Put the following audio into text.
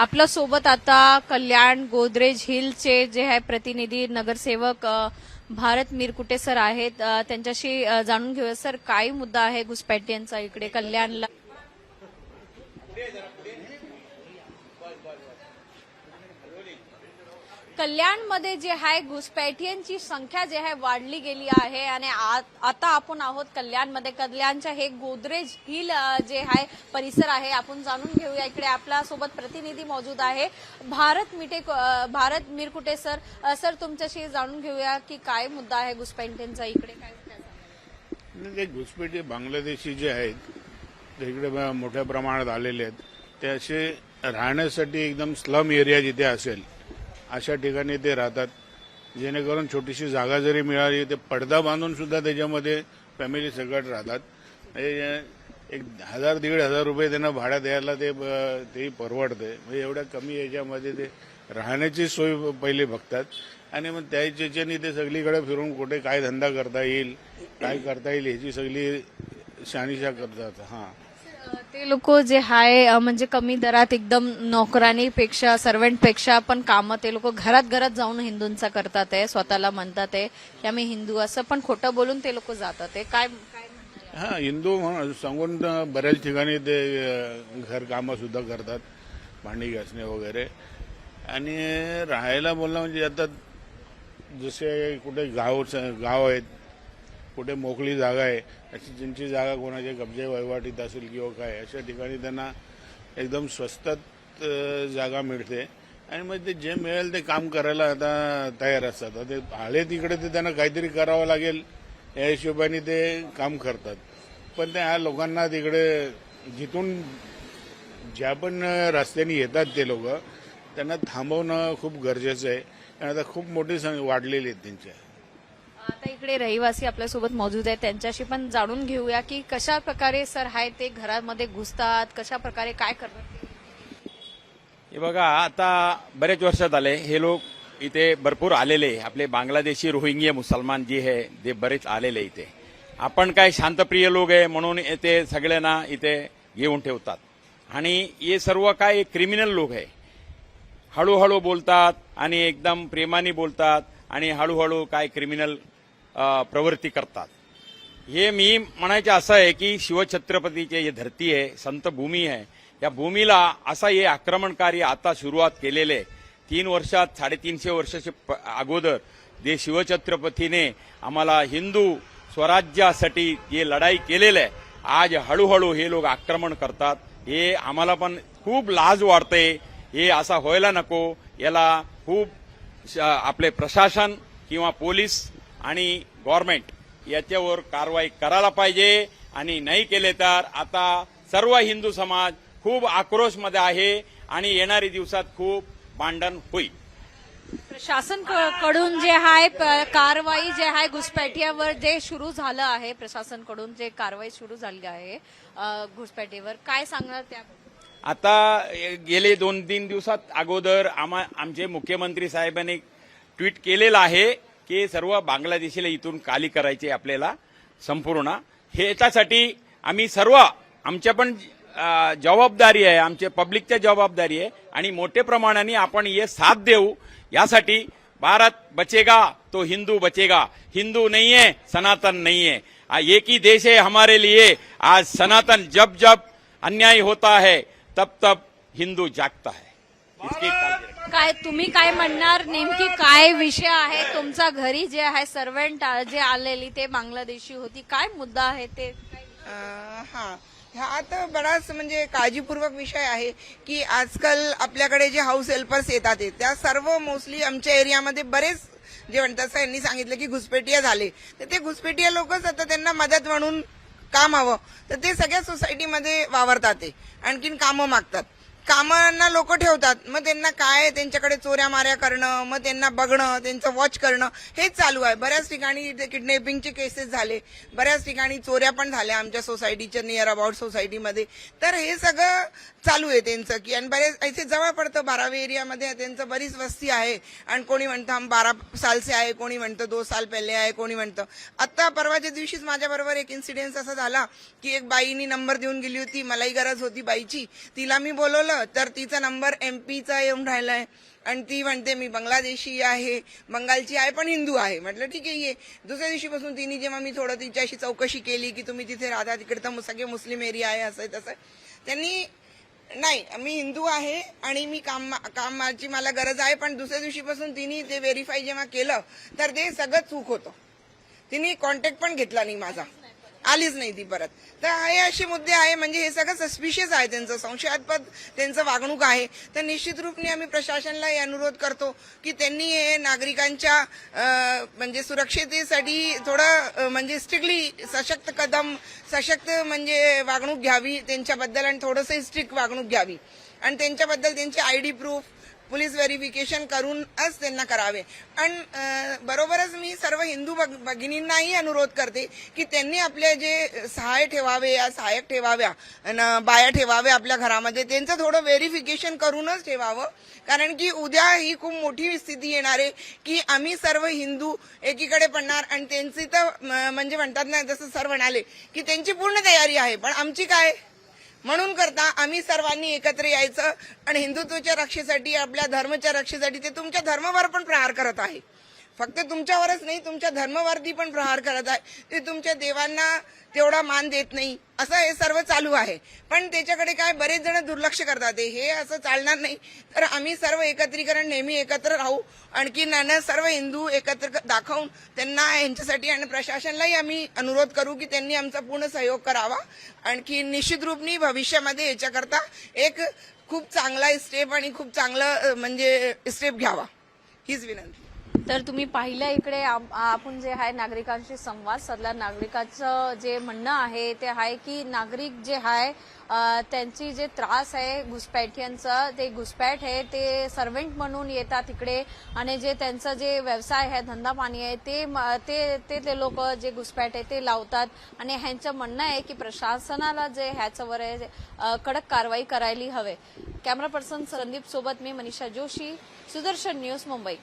आपल्यासोबत आता कल्याण गोदरेज हिलचे जे आहे प्रतिनिधी नगरसेवक भारत मिरकुटे सर आहेत. त्यांच्याशी जाणून घेऊया. सर काय मुद्दा आहे घुसपैठियांचा इकडे कल्याणला? कल्याणमध्ये जे आहे घुसपैठियांची संख्या जे आहे वाढली गेली आहे आणि आ- आता आपण आहोत कल्याणमध्ये. कल्याणच्या हे गोदरेज हिल जे आहे परिसर आहे आपण जाणून घेऊया. इकडे आपल्यासोबत प्रतिनिधी मौजूद आहे. भारत मिटे भारत मिरकुटे सर? सर तुमच्याशी जाणून घेऊया की काय मुद्दा आहे घुसपैठियांचा इकडे काय आणि बांगलादेशी जे आहेत इकडे ब- मोठ्या प्रमाणात आलेले आहेत ते असे राहण्यासाठी एकदम स्लम एरिया जिथे असेल अशा ठिकाणी ते राहतात जेणेकरून छोटीशी जागा जरी मिळाली ते पडदा बांधून सुद्धा त्याच्यामध्ये फॅमिली सकट राहतात. म्हणजे एक हजार दीड हजार रुपये त्यांना भाडा द्यायला ते ब- तेही परवडते. म्हणजे एवढ्या कमी याच्यामध्ये ते राहण्याची सोय पहिले बघतात. आणि मग त्या ते सगळीकडे फिरून कुठे काय धंदा करता येईल काय करता येईल ह्याची सगळी शानिशा करतात. हां. ते लोक जे आहे म्हणजे कमी दरात एकदम नोकरानीपेक्षा सर्वंटपेक्षा पण कामं ते लोक घरात घरात जाऊन हिंदूंचा करतात आहे स्वतःला म्हणतात आहे की आम्ही हिंदू असं पण खोटं बोलून ते लोक जातात आहे. काय काय हा हिंदू म्हणून सांगून बऱ्याच ठिकाणी ते घर घरकामं सुद्धा करतात भांडी घासणे वगैरे. आणि राहायला बोलणं म्हणजे आता जसे कुठे गाव गाव आहेत कुठे मोकळी जागा आहे अशी ज्यांची जागा कोणाच्या कब्जे वहिवाटीत असेल किंवा काय अशा ठिकाणी त्यांना एकदम स्वस्तात जागा मिळते. आणि मग ते जे मिळेल ते काम करायला आता तयार असतात. आता ते आले तिकडे ते त्यांना काहीतरी करावं लागेल या हिशोबाने ते काम करतात. पण त्या लोकांना तिकडे जिथून ज्या पण रस्त्याने येतात ते लोक त्यांना थांबवणं खूप गरजेचं आहे. आणि आता खूप मोठी संख्या वाढलेली आहेत त्यांच्या. आता इकडे रहिवासी आपल्यासोबत मौजूद आहेत. त्यांच्याशी पण जाणून घेऊया की कशा प्रकारे सर आहे ते घरामध्ये घुसतात कशा प्रकारे काय करतात? हे बघा आता बरेच वर्षात आले हे लोक इथे भरपूर आलेले आपले बांगलादेशी रोहिंग्या मुसलमान जे आहे ते बरेच आलेले इथे. आपण काय शांतप्रिय लोक आहे म्हणून येते सगळ्यांना इथे घेऊन ठेवतात. आणि हे सर्व काय क्रिमिनल लोक आहे. हळूहळू बोलतात आणि एकदम प्रेमाने बोलतात आणि हळूहळू काय क्रिमिनल प्रवृत्ती करतात. हे मी म्हणायचं असं आहे की शिवछत्रपतीचे जे धरती आहे संत भूमी आहे. या भूमीला असा हे आक्रमणकारी आता सुरुवात केलेले आहे. तीन वर्षात साडेतीनशे वर्षाचे प- अगोदर जे शिवछत्रपतीने आम्हाला हिंदू स्वराज्यासाठी जे लढाई केलेलं आहे आज हळूहळू हे लोक आक्रमण करतात. हे आम्हाला पण खूप लाज वाढते हे असा व्हायला नको. याला खूप श- आपले प्रशासन किंवा पोलीस आणि गव्हर्नमेंट याच्यावर कारवाई करायला पाहिजे. आणि नाही केले तर आता सर्व हिंदू समाज खूप आक्रोशमध्ये आहे आणि येणारी दिवसात खूप भांडण होईल. प्रशासनकडून जे आहे प- कारवाई जे आहे घुसपैठियावर जे सुरू झालं आहे प्रशासनकडून जे कारवाई सुरू झाली आहे घुसपैठीवर काय सांगणार त्याबद्दल आता गेले दोन तीन दिवसात अगोदर आम्हा आमचे मुख्यमंत्री साहेबांनी ट्विट केलेलं आहे. की सर्व बांगलादेशीला इथून काली करायचे आपल्याला संपूर्ण. हे याच्यासाठी आम्ही सर्व आमच्या पण जबाबदारी आहे आमच्या पब्लिकच्या जबाबदारी आहे. आणि मोठ्या प्रमाणाने आपण हे साथ देऊ. यासाठी भारत बचेगा तो हिंदू बचेगा. हिंदू नहीं है सनातन नहीं है एक ही देश है हमारे लिए. आज सनातन जब जब अन्याय होता है तब तब हिंदू जागता है. काय तुम्ही काय म्हणणार? नेमकी काय विषय आहे? तुमचा घरी जे आहे सर्वंट जे आलेली ते बांगलादेशी होती. काय मुद्दा आहे ते? हा. हा आता बराच म्हणजे काळजीपूर्वक विषय आहे की आजकाल आपल्याकडे जे हाऊस हेल्पर्स येतात ते, त्या सर्व मोस्टली आमच्या एरियामध्ये बरेच जे म्हणतात असं यांनी सांगितलं की घुसपेटिया झाले. तर ते घुसपेटिया लोकच आता त्यांना मदत म्हणून काम हवं. तर ते सगळ्या सोसायटीमध्ये वावरतात ते. आणखीन कामं मागतात. कामांना लोक ठेवतात. मग त्यांना काय त्यांच्याकडे चोऱ्या माऱ्या करणं मग त्यांना बघणं त्यांचं वॉच करणं हेच चालू आहे. बऱ्याच ठिकाणी किडनॅपिंगचे केसेस झाले. बऱ्याच ठिकाणी चोऱ्या पण झाल्या आमच्या सोसायटीच्या नियर अबाउट सोसायटीमध्ये तर हे सगळं चालू आहे त्यांचं. की आणि बरेच इथे जवळ पडतं बारावी एरियामध्ये त्यांचं बरीच वस्ती आहे. आणि कोणी म्हणतं हम बारा सालसे आहे कोणी म्हणतं दो साल पहिले आहे कोणी म्हणतं आत्ता परवाच्या दिवशीच माझ्याबरोबर एक इन्सिडेन्स असा झाला की एक बाईनी नंबर देऊन गेली होती. मलाही गरज होती बाईची. तिला मी बोलवलं विचारलं तर तिचा नंबर एम पीचा येऊन राहिलाय. आणि ती म्हणते मी बांगलादेशी आहे. बंगालची आहे पण हिंदू आहे. म्हटलं ठीक आहे ये. दुसऱ्या दिवशीपासून तिने जेव्हा मी थोडं तिच्याशी चौकशी केली की तुम्ही तिथे राहता तिकडे तर सगळे मुस्लिम एरिया आहे असं आहे, तसं. त्यांनी नाही मी हिंदू आहे आणि मी काम कामाची मला गरज आहे. पण दुसऱ्या दिवशीपासून तिने ते व्हेरीफाय जेव्हा केलं तर ते सगळं चूक होतं. तिने कॉन्टॅक्ट पण घेतला नाही माझा. आलीच नाही ती परत. तर हे असे मुद्दे आहे म्हणजे हे सगळं सस्पिशियस आहे त्यांचं संशयास्पद त्यांचं वागणूक आहे. तर निश्चित रूपने आम्ही प्रशासनाला हे अनुरोध करतो की त्यांनी हे नागरिकांच्या म्हणजे सुरक्षितेसाठी थोडं म्हणजे स्ट्रिक्टली सशक्त कदम सशक्त म्हणजे वागणूक घ्यावी त्यांच्याबद्दल आणि थोडंसं स्ट्रिक्ट वागणूक घ्यावी. आणि त्यांच्याबद्दल त्यांची I D proof police verification करूनच त्यांना करावे. आणि बरोबरच मी सर्व हिंदू भग- भगिनींनाही अनुरोध करते की त्यांनी आपले जे सहाय्य ठेवावे या सहाय्यक ठेवाव्या बाया ठेवाव्या आपल्या घरामध्ये त्यांचं थोडं व्हेरिफिकेशन करूनच ठेवावं. कारण की उद्या ही खूप मोठी स्थिती येणार आहे की आम्ही सर्व हिंदू एकीकडे पडणार आणि त्यांची तर म्हणजे म्हणतात ना जसं सर म्हणाले की त्यांची पूर्ण तयारी आहे. पण आमची काय? म्हणून करता आम्ही सर्वांनी एकत्र यायचं. आणि हिंदुत्वाच्या रक्षेसाठी आपल्या धर्माच्या रक्षेसाठी ते तुमच्या धर्मावर पण प्रहार करत आहे. फक्त तुमच्यावरच नाही तुमच्या धर्मवरती पण प्रहार करत आहे. ते तुमच्या देवांना तेवढा मान देत नाही. असं हे सर्व चालू आहे. पण त्याच्याकडे काय बरेच जण दुर्लक्ष करतात. हे असं चालणार नाही. तर आम्ही सर्व एकत्रीकरण नेहमी एकत्र राहू. आणखी नाना सर्व हिंदू एकत्र दाखवून त्यांना यांच्यासाठी आणि प्रशासनालाही आम्ही अनुरोध करू की त्यांनी आमचा पूर्ण सहयोग करावा. आणखी निश्चित रूपनी भविष्यामध्ये याच्याकरता एक खूप चांगला स्टेप आणि खूप चांगलं म्हणजे स्टेप घ्यावा. हीच विनंती. तर तुम्ही पाहिलं इकडे आप- आपण जे आहे नागरिकांशी संवाद साधला. नागरिकाचं जे म्हणणं आहे ते आहे की नागरिक जे आहे त्यांची जे त्रास आहे घुसपैठियांचं ते घुसपॅठ आहे ते सर्वेंट म्हणून येतात इकडे. आणि जे त्यांचं जे व्यवसाय आहे धंदा पाणी आहे ते ते ते ते लोक जे घुसपॅठ आहे ते लावतात. आणि ह्यांचं म्हणणं आहे की प्रशासनाला जे ह्याच्यावर आहे कडक कारवाई करायला हवे. कॅमेरा पर्सन संदीप सोबत मी मनीषा जोशी सुदर्शन न्यूज मुंबई.